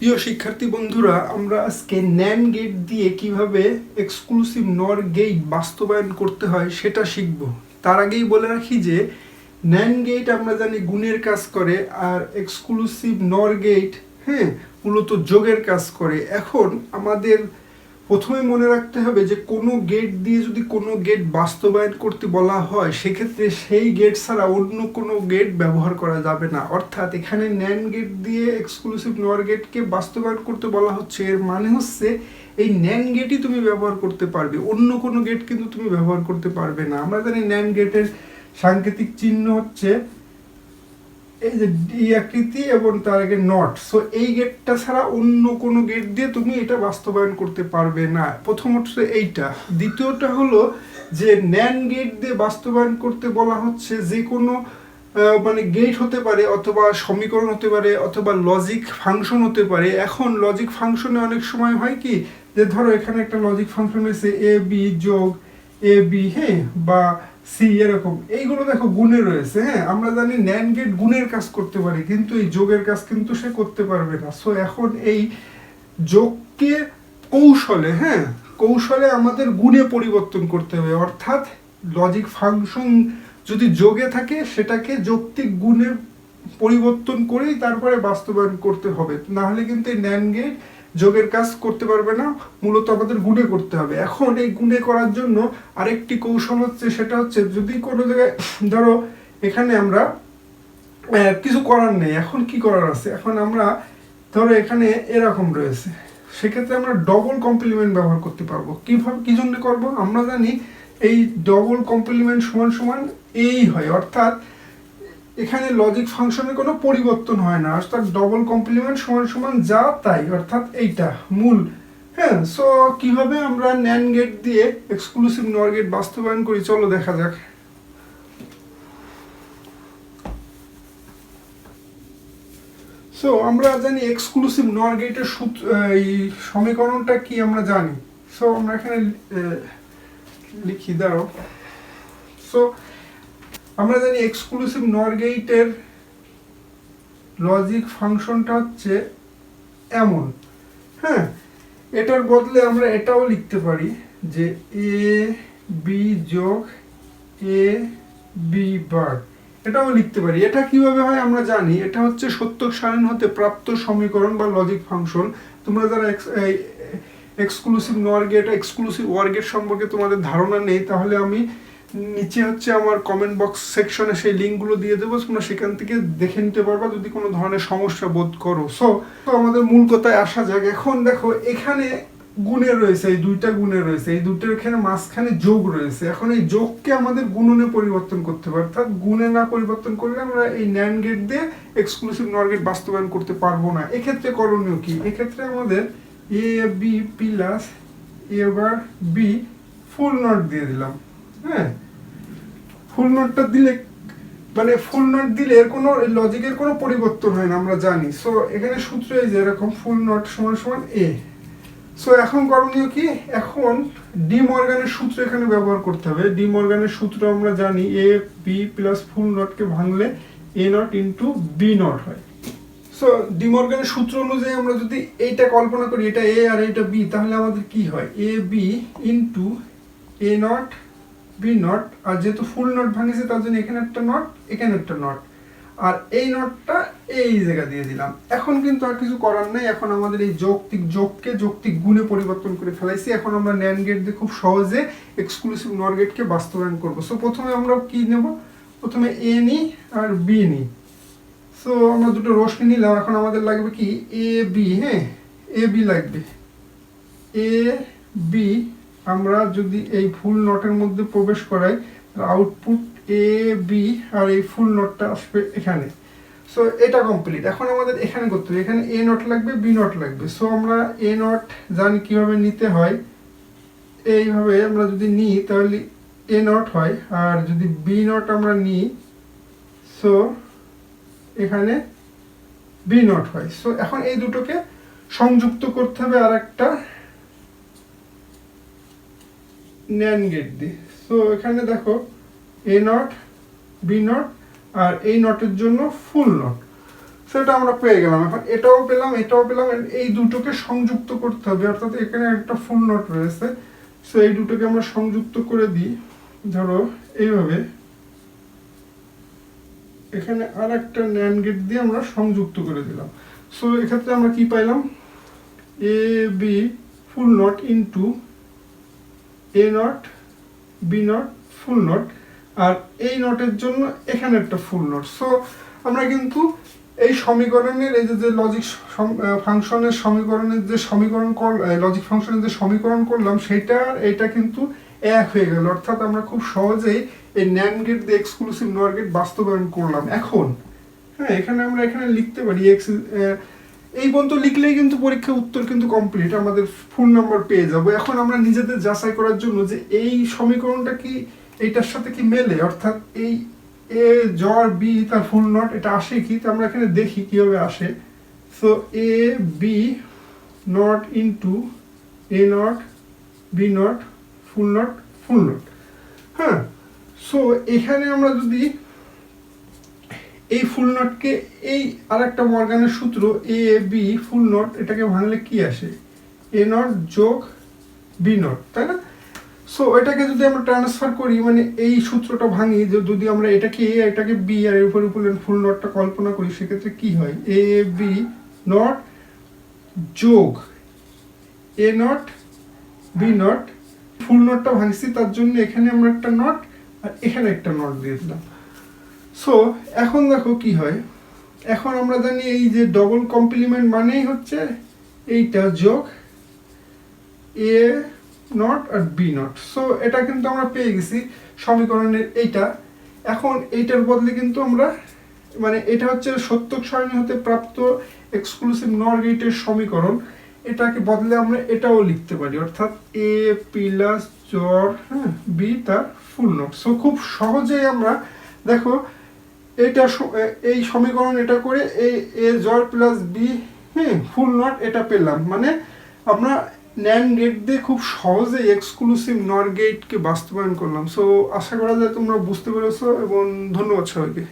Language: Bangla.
প্রিয় শিক্ষার্থী বন্ধুরা, আমরা আজকে ন্যান গেট দিয়ে কীভাবে এক্সক্লুসিভ নর গেট বাস্তবায়ন করতে হয় সেটা শিখব। তার আগেই বলে রাখি যে ন্যান গেট আমরা জানি গুণের কাজ করে আর এক্সক্লুসিভ নর গেট হ্যাঁ মূলত যোগের কাজ করে। এখন আমাদের প্রথমে মনে রাখতে হবে যে কোনো গেট দিয়ে যদি কোনো গেট বাস্তবায়ন করতে বলা হয়, সেক্ষেত্রে সেই গেট ছাড়া অন্য কোনো গেট ব্যবহার করা যাবে না। অর্থাৎ এখানে ন্যান গেট দিয়ে এক্সক্লুসিভ নোয়ার গেটকে বাস্তবায়ন করতে বলা হচ্ছে, এর মানে হচ্ছে এই ন্যান গেটই তুমি ব্যবহার করতে পারবে, অন্য কোনো গেট কিন্তু তুমি ব্যবহার করতে পারবে না। আমরা জানি ন্যান গেটের সাংকেতিক চিহ্ন হচ্ছে এই যে ডি আকৃতি এবং তার আগে নট সো এই গেটটা ছাড়া অন্য কোনো গেট দিয়ে তুমি এটা বাস্তবায়ন করতে পারবে না। প্রথমত এইটা। দ্বিতীয়টা হলো যে ন্যান গেট দিয়ে বাস্তবায়ন করতে বলা হচ্ছে যে কোনো মানে গেট হতে পারে অথবা সমীকরণ হতে পারে অথবা লজিক ফাংশন হতে পারে। এখন লজিক ফাংশনে অনেক সময় হয় কি, যে ধরো এখানে একটা লজিক ফাংশন হয়েছে এ বি যোগ এ বি হ্যাঁ বা সি, এরকম। এইগুলো দেখো গুণে রয়েছে হ্যাঁ? আমরা জানি ন্যান গেট গুণের কাজ করতে পারি, কিন্তু এই যোগের কাজ কিন্তু সে করতে পারবে না। সো এখন এই যোগকে কৌশলে হ্যাঁ? কৌশলে আমাদের গুণে পরিবর্তন করতে হবে। অর্থাৎ লজিক ফাংশন যদি যোগে থাকে, সেটাকে যৌক্তিক গুণে পরিবর্তন করেই তারপরে বাস্তবায়ন করতে হবে। না হলে কিন্তু এই ন্যান গেট যোগের কাজ করতে পারবে না, মূলত আমাদের গুণে করতে হবে। এখন এই গুণে করার জন্য আরেকটি কৌশল হচ্ছে, সেটা হচ্ছে যদি কোনো জায়গায়, ধরো এখানে আমরা কিছু করার নেই, এখন কি করার আছে? এখন আমরা, ধরো এখানে এরকম রয়েছে। সেক্ষেত্রে আমরা ডবল কমপ্লিমেন্ট ব্যবহার করতে পারব। কীভাবে, কি জন্য করব? আমরা জানি এই ডবল কমপ্লিমেন্ট সমান সমান এই হয়, অর্থাৎ এখানে লজিক ফাংশনের কোনো পরিবর্তন হয় না, অর্থাৎ ডবল কমপ্লিমেন্ট সমান সমান যা তাই, অর্থাৎ এইটা, মূল। হ্যাঁ সো কীভাবে আমরা ন্যান গেট দিয়ে এক্সক্লুসিভ নর গেট বাস্তবায়ন করি, চলো দেখা যাক। সো আমরা জানি এক্সক্লুসিভ নর গেটের সূত্র, এই সমীকরণটা কি আমরা জানি? সো আমরা এখানে লিখি দাও সো আমরা জানি এক্সক্লুসিভ নর গেটের লজিক ফাংশনটা হচ্ছে এমন। হ্যাঁ এটার বদলে আমরা এটাও লিখতে পারি যে এ বি যোগ এ বি বার এটাও লিখতে পারি। এটা কীভাবে হয় আমরা জানি, এটা হচ্ছে সত্য সারণ হতে প্রাপ্ত সমীকরণ বা লজিক ফাংশন তোমরা যারা exclusive NOR gate exclusive OR gate সম্পর্কে তোমাদের ধারণা নেই, তাহলে আমি নিচে হচ্ছে আমার কমেন্ট বক্স সেকশনে সেই লিঙ্কগুলো দিয়ে দেবো, তোমরা সেখান থেকে দেখে নিতে পারবা যদি কোনো ধরনের সমস্যা বোধ করো। সো তো আমাদের মূল কথায় আসা যাক। এখন দেখো, এখানে গুণে রয়েছে, এই দুইটা গুণে রয়েছে, এই দুটোর এখানে মাঝখানে যোগ রয়েছে। এখন এই যোগকে আমাদের গুণনে পরিবর্তন করতে হবে। অর্থাৎ গুণে না পরিবর্তন করলে আমরা এই ন্যান গেট দিয়ে এক্সক্লুসিভ নর গেট বাস্তবায়ন করতে পারব না। এক্ষেত্রে করণীয় কি? এক্ষেত্রে আমাদের এ বি প্লাস এবার বি ফুল নট দিয়ে দিলাম। হ্যাঁ। ফুল নটটা দিলে মানে ফুল নট দিলে এর কোনো লজিকের কোনো পরিবর্তন হয় না, আমরা জানি। সো এখানে সূত্র এই যে এরকম ফুল নট সমান সমান এ সো এখন করণীয় কি? এখন ডি মর্গানের সূত্র এখানে ব্যবহার করতে হবে। ডি মর্গানের সূত্র আমরা জানি এ বি প্লাস ফুল নটকে ভাঙলে A not into B not হয়। সো ডিমর্গানের সূত্র অনুযায়ী আমরা যদি এইটা কল্পনা করি, এটা এ আর এটা বি তাহলে আমাদের কি হয়? A B into A not B not আর যেহেতু ফুল নট ভাঙিছে তার জন্য এখানে একটা নট এখানে একটা নট আর এই নটটা এই জায়গা দিয়ে দিলাম। এখন কিন্তু আর কিছু করার নেই। এখন আমাদের এই যৌক্তিক যোগকে যৌক্তিক গুণে পরিবর্তন করে ফেলাইছি। এখন আমরা ন্যান গেট দিয়ে খুব সহজে এক্সক্লুসিভ নর গেটকে বাস্তবায়ন করব। সো প্রথমে আমরা কি নেব? প্রথমে এ নিই আর বি নিই। সো আমরা দুটো রশ্মি নিলাম। এখন আমাদের লাগবে কি? এ বি হ্যাঁ? এ বি লাগবে। এ বি আমরা যদি এই ফুল নটের মধ্যে প্রবেশ করাই আউটপুট এ বি আর এই ফুল নটটা আসবে এখানে। সো এটা কমপ্লিট এখন আমাদের এখানে করতে হবে। এখানে এ নট লাগবে বি নট লাগবে। সো আমরা এ নট জানি কীভাবে নিতে হয়। এইভাবে আমরা যদি নিই, তাহলে এ নট হয়। আর যদি বি নট আমরা নিই সো এখানে বি নট হয়। সো এখন এই দুটোকে সংযুক্ত করতে হবে আর একটা ন্যান গেট দিয়ে সো এখানে দেখো এ নট বি নট আর এই নটের জন্য ফুল নট সেটা আমরা পেয়ে গেলাম। এখন এটাও পেলাম এটাও পেলাম এই দুটোকে সংযুক্ত করতে হবে। অর্থাৎ এখানে একটা ফুল নট রয়েছে। সো এই দুটোকে আমরা সংযুক্ত করে দিই। ধরো, এইভাবে। এখানে আর একটা ন্যান গেট দিয়ে আমরা সংযুক্ত করে দিলাম। সো এক্ষেত্রে আমরা কি পাইলাম? A B full not into A not B not full not আর এই নটের জন্য এখানে একটা ফুল নট সো আমরা কিন্তু এই সমীকরণের, এই যে লজিক ফাংশনের সমীকরণের যে সমীকরণ কর লজিক ফাংশনের যে সমীকরণ করলাম, সেটা, এটা কিন্তু এক হয়ে গেল। অর্থাৎ আমরা খুব সহজেই এই ন্যান গেট দিয়ে এক্সক্লুসিভ নর গেট বাস্তবায়ন করলাম। এখন হ্যাঁ এখানে আমরা এখানে লিখতে পারি এক্স এই পর্যন্ত লিখলেই কিন্তু পরীক্ষার উত্তর কিন্তু কমপ্লিট আমাদের ফুল নাম্বার পেয়ে যাব। এখন আমরা নিজেদের যাচাই করার জন্য যে এই সমীকরণটা কি, এইটার সাথে কি মেলে? অর্থাৎ এই এ জ্বর বি তার ফুল নট এটা আসে কি? তো আমরা এখানে দেখি কীভাবে আসে। So A B not into A not B not full not full not হ্যাঁ? সো এখানে আমরা যদি এই ফুল নটকে এই আরেকটা মর্গানের সূত্র এ বি ফুল নট এটাকে ভাঙলে কি আসে? এ নট যোগ বি নট তাই না? সো এটাকে যদি আমরা ট্রান্সফার করি মানে এই সূত্রটা ভাঙি, যে যদি আমরা এটাকে এ এটাকে বি আর এর উপর উপর ফুল নটটা কল্পনা করি, সেক্ষেত্রে কি হয়? এ বি নট যোগ A not B not full নটটা ভাঙছি, তার জন্য এখানে আমরা একটা নট আর এখানে একটা নট দিয়ে দিলাম। সো এখন দেখো কি হয়। এখন আমরা জানি এই যে ডবল কমপ্লিমেন্ট মানেই হচ্ছে এইটা যোগ এ নট আর বি নট সো এটা কিন্তু আমরা পেয়ে গেছি সমীকরণের এইটা। এখন এইটার বদলে কিন্তু আমরা মানে এটা হচ্ছে সত্যক সারণী হতে প্রাপ্ত এক্সক্লুসিভ নর গেটের সমীকরণ। এটাকে বদলে আমরা এটাও লিখতে পারি, অর্থাৎ এ প্লাস জ্বর হ্যাঁ বি তার ফুল নট সো খুব সহজেই আমরা, দেখো এটা এই সমীকরণ এটা করে এই এ জল প্লাস বি হ্যাঁ ফুল নট এটা পেলাম। মানে আমরা ন্যান গেট দিয়ে খুব সহজে এক্সক্লুসিভ নর গেটকে বাস্তবায়ন করলাম। সো আশা করা যায় তোমরা বুঝতে পেরেছ এবং ধন্যবাদ সবাইকে।